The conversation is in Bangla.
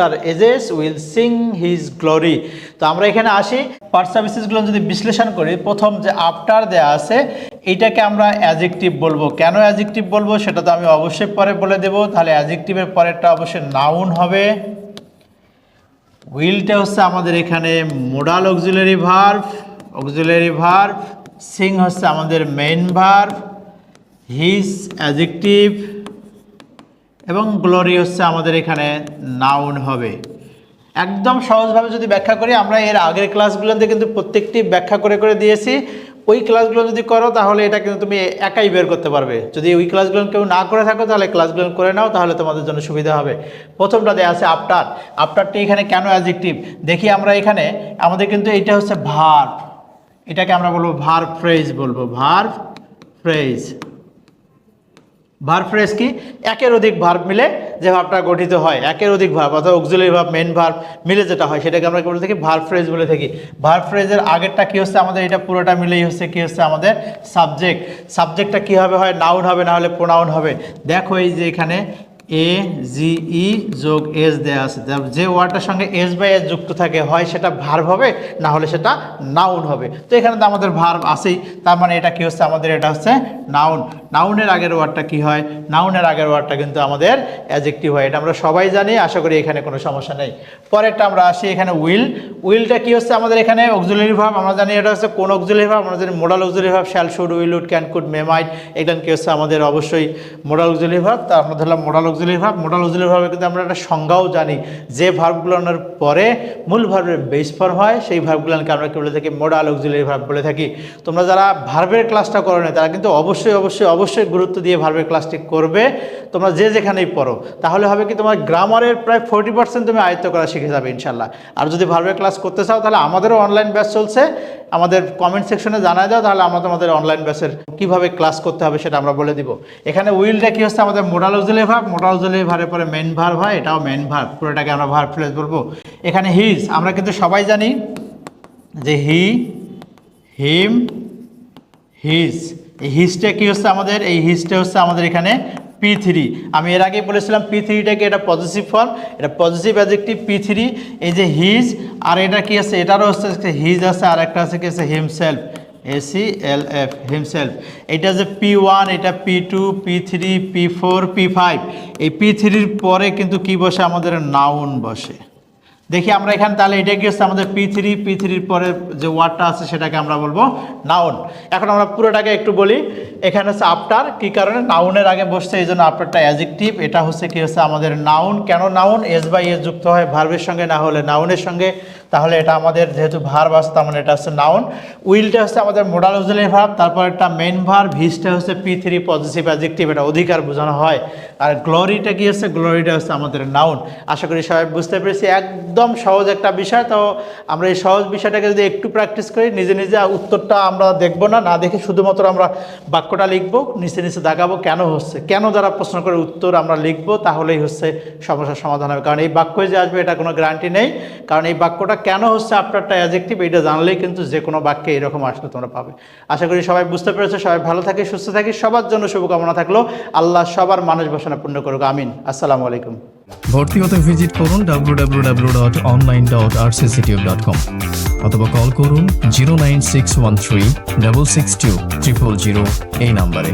After ages will sing his glory তো আমরা এখানে আসি। পার্ট সার্ভিসেসগুলো যদি বিশ্লেষণ করি, প্রথম যে আফটার দেয়া আছে এইটাকে আমরা অ্যাজেক্টিভ বলব। কেন অ্যাজেক্টিভ বলব সেটা তো আমি অবশ্যই পরে বলে দেবো। তাহলে অ্যাজেক্টিভের পরেরটা অবশ্যই নাউন হবে। উইলটা হচ্ছে আমাদের এখানে modal auxiliary verb auxiliary verb sing হচ্ছে আমাদের মেইন ভার্ভ হিজ অ্যাজেক্টিভ এবং গ্লোরি হচ্ছে আমাদের এখানে নাউন হবে। একদম সহজভাবে যদি ব্যাখ্যা করি, আমরা এর আগের ক্লাসগুলোতে কিন্তু প্রত্যেকটি ব্যাখ্যা করে করে দিয়েছি। ওই ক্লাসগুলো যদি করো, তাহলে এটা কিন্তু তুমি একাই বের করতে পারবে। যদি ওই ক্লাসগুলো কেউ না করে থাকো, তাহলে ক্লাসগুলো করে নাও, তাহলে তোমাদের জন্য সুবিধা হবে। প্রথমটা দেওয়া আছে আফটার আফটারটি এখানে কেন অ্যাজেক্টিভ দেখি আমরা এখানে, আমাদের কিন্তু এইটা হচ্ছে ভার্ভ এটাকে আমরা বলব ভার্ভ ফ্রেজ বলব। ভার্ভ ফ্রেজ ভার্ব ফ্রেজ কি? একের অধিক ভার্ব মিলে যে ভাবটা গঠিত হয়। একের অধিক ভার্ব অর্থাৎ অক্সিলারি ভার্ব মেন ভার্ব মিলে যেটা হয়, সেটাকে আমরা বলে থাকি? ভার্ব ফ্রেজ বলে থাকি। ভার্ব ফ্রেজের আগেরটা কী হচ্ছে আমাদের? এটা পুরোটা মিলেই হচ্ছে কী হচ্ছে আমাদের সাবজেক্ট সাবজেক্টটা কীভাবে হয়? নাউন হবে, না হলে প্রোনাউন হবে। দেখো এই যে এখানে এ জি ই যোগ এস দেওয়া আছে। যে ওয়ার্ডটার সঙ্গে এস বাই এস যুক্ত থাকে, হয় সেটা ভার্ব হবে, না হলে সেটা নাউন হবে। তো এখানে তো আমাদের ভার্ব আছেই। তার মানে এটা কি হচ্ছে? আমাদের এটা হচ্ছে নাউন নাউনের আগের ওয়ার্ডটা কি হয়? নাউনের আগের ওয়ার্ডটা কিন্তু আমাদের অ্যাজেক্টিভ হয়। এটা আমরা সবাই জানি, আশা করি এখানে কোনো সমস্যা নেই। পরেরটা আমরা আসি এখানে উইল উইলটা কি হচ্ছে আমাদের এখানে? অক্সিলারি ভাব আমরা জানি এটা হচ্ছে কোন অক্সিলারি ভাব আমরা জানি modal auxiliary verb shall should will would can could may might এগুলো কি হচ্ছে আমাদের? অবশ্যই মোডাল অক্সিলারি ভাব তা আমরা ধরলাম modal auxiliary verb modal auxiliary ভাবে কিন্তু আমরা একটা সংজ্ঞাও জানি। যে ভার্বগুলোর পরে মূল ভার্বের বেস ফর্ম হয়, সেই ভার্বগুলোকে আমরা কি বলে থাকি? মোডাল অক্সিলারি ভাব বলে থাকি। তোমরা যারা ভার্বের ক্লাসটা করো না তারা কিন্তু অবশ্যই অবশ্যই অবশ্যই গুরুত্ব দিয়ে ভার্বের ক্লাসটি করবে। তোমরা যে যেখানেই পড়ো, তাহলে হবে কি তোমার গ্রামারের প্রায় ফোর্টি পার্সেন্ট তুমি আয়ত্ত করা শিখে যাবে ইনশাল্লাহ আর যদি ভার্বের ক্লাস করতে চাও, তাহলে আমাদেরও অনলাইন ব্যাচ চলছে। আমাদের কমেন্ট সেকশনে জানায় দাও, তাহলে আমরা তোমাদের অনলাইন ব্যাচের কীভাবে ক্লাস করতে হবে সেটা আমরা বলে দিব। এখানে উইলটা কি হচ্ছে আমাদের মোডাল অজলি ভাব মোডাল অজলি ভারের পরে মেন ভার হয়, এটাও মেন ভার পুরোটাকে আমরা ভার ফ্লেস বলব। এখানে হিজ আমরা কিন্তু সবাই জানি যে হি হিম হিজ এই হিজটা কি হচ্ছে আমাদের? এই হিজটা হচ্ছে আমাদের এখানে পি থ্রি আমি এর আগেই বলেছিলাম পি থ্রিটাকে এটা পজিটিভ ফর্ম এটা পজিটিভ অ্যাজেক্টিভ পি থ্রি এই যে হিজ আর এটা কি আছে? এটারও হচ্ছে হিজ আছে আর একটা আছে কি আছে? Himself AC L F himself এটা যে পি ওয়ান এটা P two P three P four P five এই পি থ্রির পরে কিন্তু কি বসে? আমাদের নাউন বসে। দেখি আমরা এখানে তাহলে এটা কি হচ্ছে? আমাদের পি থ্রি পি থ্রির পরে যে ওয়ার্ডটা আছে সেটাকে আমরা বলব নাউন এখন আমরা পুরোটাকে একটু বলি, এখানে হচ্ছে আফটার কি কারণে? নাউনের আগে বসছে এই জন্য আফটারটা অ্যাজেক্টিভ এটা হচ্ছে কি হচ্ছে? আমাদের নাউন কেন নাউন এস বাই এস যুক্ত হয় ভার্বের সঙ্গে, না হলে নাউনের সঙ্গে। তাহলে এটা আমাদের যেহেতু ভার্ব আছে, তার মানে এটা হচ্ছে নাউন উইলটা হচ্ছে আমাদের মোডাল অক্সিলারি ভার্ব তারপর একটা মেন ভার্ব ভিসটা হচ্ছে পি থ্রি পজিটিভ অ্যাজেক্টিভ এটা অধিকার বোঝানো হয়। আর গ্লোরিটা কি হচ্ছে? গ্লোরিটা হচ্ছে আমাদের নাউন আশা করি সবাই বুঝতে পেরেছি। একদম সহজ একটা বিষয়, তো আমরা এই সহজ বিষয়টাকে যদি একটু প্র্যাকটিস করি, নিজে নিজে উত্তরটা আমরা দেখব না না দেখে শুধুমাত্র আমরা বাক্যটা লিখব, নিচে নিচে দাগাবো কেন হচ্ছে, কেন যারা প্রশ্ন করে উত্তর আমরা লিখব, তাহলেই হচ্ছে সমস্যার সমাধান হবে। কারণ এই বাক্য যে আসবে, এটা কোনো গ্যারান্টি নেই। কারণ এই বাক্যটা কেন হচ্ছে আপনারটা অ্যাজেক্টিভ এটা জানলেই কিন্তু যে কোনো বাক্যে এরকম আসলে তোমরা পাবে। আশা করি সবাই বুঝতে পেরেছ, সবাই ভালো থাকে, সুস্থ থাকি, সবার জন্য শুভকামনা থাকল। আল্লাহ সবার মানুষ বাসনা পূর্ণ করুক, আমিন। আসসালামু আলাইকুম। ভর্তি হতে ভিজিট করুন www.online.rcctube.com অথবা কল করুন zero nine six one three double six two triple zero এই নাম্বারে